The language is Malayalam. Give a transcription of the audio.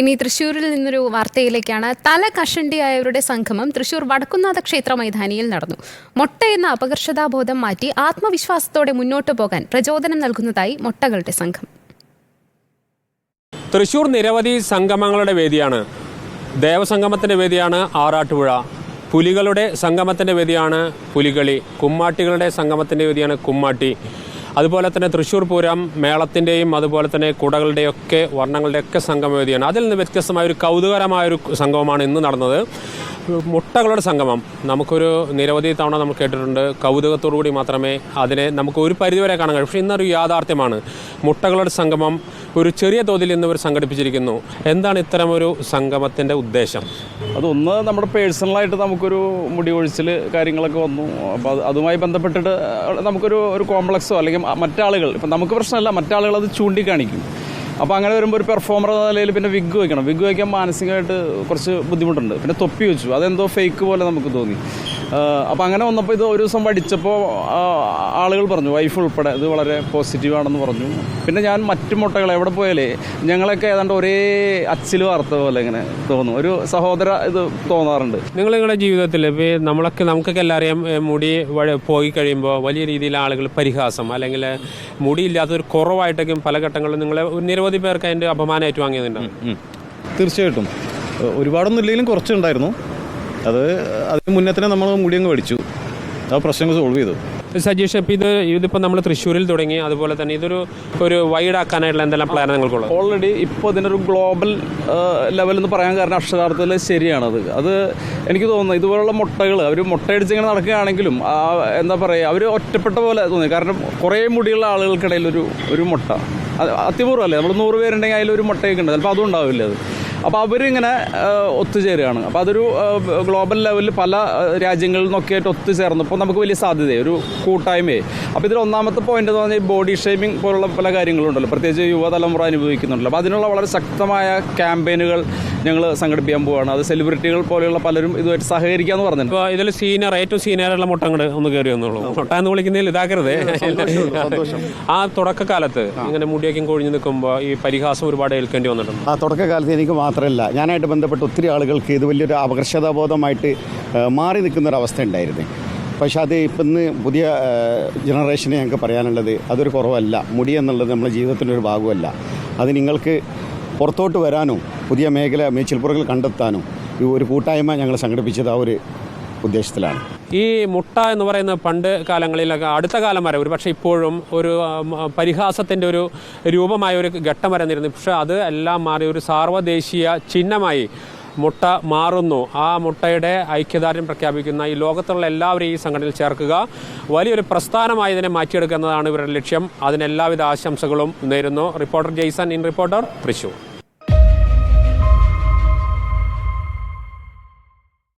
ഇനി തൃശ്ശൂരിൽ നിന്നൊരു വാർത്തയിലേക്കാണ്. തല കഷണ്ടിയായവരുടെ സംഗമം തൃശൂർ വടക്കുന്നാഥ ക്ഷേത്ര മൈതാനിയിൽ നടന്നു. മൊട്ട എന്ന അപകർഷതാബോധം മാറ്റി ആത്മവിശ്വാസത്തോടെ മുന്നോട്ടു പോകാൻ പ്രചോദനം നൽകുന്നതായി മൊട്ടകളുടെ സംഘം. തൃശൂർ നിരവധി സംഗമങ്ങളുടെ വേദിയാണ്. ദേവസംഗമത്തിന്റെ വേദിയാണ് ആറാട്ടുപുഴ. പുലികളുടെ സംഗമത്തിന്റെ വേദിയാണ് പുലികളി. കുമ്മാട്ടികളുടെ സംഗമത്തിന്റെ വേദിയാണ് കുമ്മാട്ടി. അതുപോലെ തന്നെ തൃശ്ശൂർ പൂരം മേളത്തിന്റെയും അതുപോലെ തന്നെ കുടകളുടെയൊക്കെ വർണങ്ങളുടെയൊക്കെ സംഗമവേദിയാണ്. അതിൽ നിന്ന് വ്യത്യസ്തമായ ഒരു കൗതുകരമായൊരു സംഗമമാണ് ഇന്ന് നടന്നത്. മുട്ടകളുടെ സംഗമം നമുക്കൊരു നിരവധി തവണ നമ്മൾ കേട്ടിട്ടുണ്ട്. കൗതുകത്തോടു കൂടി മാത്രമേ അതിനെ നമുക്ക് ഒരു പരിധിവരെ കാണാൻ കഴിയും. പക്ഷേ ഇന്നൊരു യാഥാർത്ഥ്യമാണ്. മുട്ടകളുടെ സംഗമം ഒരു ചെറിയ തോതിൽ ഇന്ന് ഇവർ സംഘടിപ്പിച്ചിരിക്കുന്നു. എന്താണ് ഇത്തരം ഒരു സംഗമത്തിന്റെ ഉദ്ദേശം? അതൊന്ന് നമ്മുടെ പേഴ്സണലായിട്ട് നമുക്കൊരു മുടി ഒഴിച്ചിൽ കാര്യങ്ങളൊക്കെ വന്നു. അപ്പോൾ അത് അതുമായി ബന്ധപ്പെട്ടിട്ട് നമുക്കൊരു ഒരു കോംപ്ലക്സോ അല്ലെങ്കിൽ മറ്റാളുകൾ ഇപ്പം നമുക്ക് പ്രശ്നമല്ല മറ്റാളുകൾ അത് ചൂണ്ടിക്കാണിക്കും. അപ്പോൾ അങ്ങനെ വരുമ്പോൾ ഒരു പെർഫോമർ നിലയിൽ പിന്നെ വിഗ് വയ്ക്കണം വിഗ് വയ്ക്കാൻ മാനസികമായിട്ട് കുറച്ച് ബുദ്ധിമുട്ടുണ്ട്. പിന്നെ തൊപ്പി വെച്ചു. അതെന്തോ ഫേക്ക് പോലെ നമുക്ക് തോന്നി. അപ്പോൾ അങ്ങനെ വന്നപ്പോൾ ഇത് ഒരു ദിവസം പഠിച്ചപ്പോൾ ആളുകൾ പറഞ്ഞു വൈഫ് ഉൾപ്പെടെ ഇത് വളരെ പോസിറ്റീവാണെന്ന് പറഞ്ഞു. പിന്നെ ഞാൻ മറ്റു മുട്ടകൾ എവിടെ പോയാലേ ഞങ്ങളൊക്കെ ഏതാണ്ട് ഒരേ അച്ചിൽ വാർത്ത പോലെ ഇങ്ങനെ തോന്നും. ഒരു സഹോദര ഇത് തോന്നാറുണ്ട്. നിങ്ങൾ നിങ്ങളുടെ ജീവിതത്തിൽ ഇപ്പോൾ നമ്മളൊക്കെ നമുക്കൊക്കെ എല്ലാം അറിയാം മുടി പോയി കഴിയുമ്പോൾ വലിയ രീതിയിൽ ആളുകൾ പരിഹാസം അല്ലെങ്കിൽ മുടിയില്ലാത്തൊരു കുറവായിട്ടൊക്കെ പല ഘട്ടങ്ങളിലും നിങ്ങളെ ഒരു നിരവധി പേർക്ക് അതിന്റെ അപമാനം ഏറ്റുവാങ്ങിയതുണ്ടാവും. തീർച്ചയായിട്ടും. ഒരുപാടൊന്നും ഇല്ലെങ്കിലും കുറച്ചുണ്ടായിരുന്നു. അത് അതിന് മുന്നേ തന്നെ നമ്മൾ മുടിയങ്ങ് പഠിച്ചു ആ പ്രശ്നങ്ങൾ സോൾവ് ചെയ്തു. സജീഷ് ഇപ്പം ഇത് ഇതിപ്പോൾ നമ്മൾ തൃശ്ശൂരിൽ തുടങ്ങി. അതുപോലെ തന്നെ ഇതൊരു ഒരു വൈഡ് ആക്കാനായിട്ടുള്ള എന്തെല്ലാം പ്ലാൻ നിങ്ങൾക്കുള്ളത്? ഓൾറെഡി ഇപ്പോൾ ഇതിനൊരു ഗ്ലോബൽ ലെവൽ എന്ന് പറയാൻ കാരണം അക്ഷരാർത്ഥത്തിൽ ശരിയാണത്. അത് എനിക്ക് തോന്നുന്നു ഇതുപോലുള്ള മുട്ടകൾ അവർ മുട്ടയടിച്ച് ഇങ്ങനെ നടക്കുകയാണെങ്കിലും എന്താ പറയുക അവർ ഒറ്റപ്പെട്ട പോലെ തോന്നി. കാരണം കുറേ മുടിയുള്ള ആളുകൾക്കിടയിൽ ഒരു ഒരു മുട്ട. അത്യപൂർവമല്ലേ? നമ്മൾ നൂറ് പേരുണ്ടെങ്കിൽ അതിലൊരു മുട്ടയൊക്കെ ഉണ്ട്. ചിലപ്പോൾ അതും ഉണ്ടാവില്ല അത്? അപ്പോൾ അവരിങ്ങനെ ഒത്തുചേരുകയാണ്. അപ്പോൾ അതൊരു ഗ്ലോബൽ ലെവലിൽ പല രാജ്യങ്ങളിൽ നിന്നൊക്കെ ആയിട്ട് ഒത്തുചേർന്നപ്പോൾ നമുക്ക് വലിയ സാധ്യതയായി. ഒരു കൂട്ടായ്മയെ അപ്പോൾ ഇതിൽ ഒന്നാമത്തെ പോയിന്റ് എന്ന് പറഞ്ഞാൽ ബോഡി ഷേമിംഗ് പോലുള്ള പല കാര്യങ്ങളുണ്ടല്ലോ. പ്രത്യേകിച്ച് യുവതലമുറ അനുഭവിക്കുന്നുണ്ടല്ലോ. അപ്പോൾ അതിനുള്ള വളരെ ശക്തമായ ക്യാമ്പയിനുകൾ ഞങ്ങൾ സംഘടിപ്പിക്കാൻ പോവാണ്. അത് സെലിബ്രിറ്റികൾ പോലെയുള്ള പലരും ഇതുമായിട്ട് സഹകരിക്കാന്ന് പറഞ്ഞു ഇപ്പോൾ ഇതിൽ സീനിയർ ഏറ്റവും സീനിയറുള്ള മുട്ടങ്ങൾ ഒന്ന് കയറി വന്നുള്ളൂ മുട്ട എന്ന് വിളിക്കുന്നതിൽ ഇതാക്കരുത്. ആ തുടക്കകാലത്ത് ഇങ്ങനെ മുടിയൊക്കെ കൊഴിഞ്ഞു നിൽക്കുമ്പോൾ ഈ പരിഹാസം ഒരുപാട് ഏൽക്കേണ്ടി വന്നിട്ടുണ്ട്. ആ തുടക്കകാലത്ത് എനിക്ക് മാത്രമല്ല ഞാനായിട്ട് ബന്ധപ്പെട്ട് ഒത്തിരി ആളുകൾക്ക് ഇത് വലിയൊരു അപകർഷതാബോധമായിട്ട് മാറി നിൽക്കുന്ന ഒരു അവസ്ഥ ഉണ്ടായിരുന്നു. പക്ഷേ അത് ഇപ്പം ഇന്ന് പുതിയ ജനറേഷനെ ഞങ്ങൾക്ക് പറയാനുള്ളത് അതൊരു കുറവല്ല. മുടി എന്നുള്ളത് നമ്മുടെ ജീവിതത്തിന്റെ ഒരു ഭാഗമല്ല. അത് നിങ്ങൾക്ക് പുറത്തോട്ട് വരാനും പുതിയ മേഖല മേച്ചിൽപ്പുറങ്ങൾ കണ്ടെത്താനും ഈ ഒരു കൂട്ടായ്മ ഞങ്ങൾ സംഘടിപ്പിച്ചത് ആ ഒരു ഉദ്ദേശത്തിലാണ്. ഈ മുട്ട എന്ന് പറയുന്ന പണ്ട് കാലങ്ങളിലൊക്കെ അടുത്ത കാലം വരെ ഒരു പക്ഷേ ഇപ്പോഴും ഒരു പരിഹാസത്തിന്റെ ഒരു രൂപമായ ഒരു ഘട്ടം വരെ നിന്നിരുന്നു. പക്ഷേ അത് എല്ലാം മാറി ഒരു സാർവദേശീയ ചിഹ്നമായി മുട്ട മാറുന്നു. ആ മുട്ടയുടെ ഐക്യദാർഢ്യം പ്രഖ്യാപിക്കുന്ന ഈ ലോകത്തുള്ള എല്ലാവരെയും ഈ സംഘടനയിൽ ചേർക്കുക. വലിയൊരു പ്രസ്ഥാനമായി ഇതിനെ മാറ്റിയെടുക്കുന്നതാണ് ഇവരുടെ ലക്ഷ്യം. അതിന് എല്ലാവിധ ആശംസകളും നേരുന്നു. Reporter Jaison in reporter Thrissur.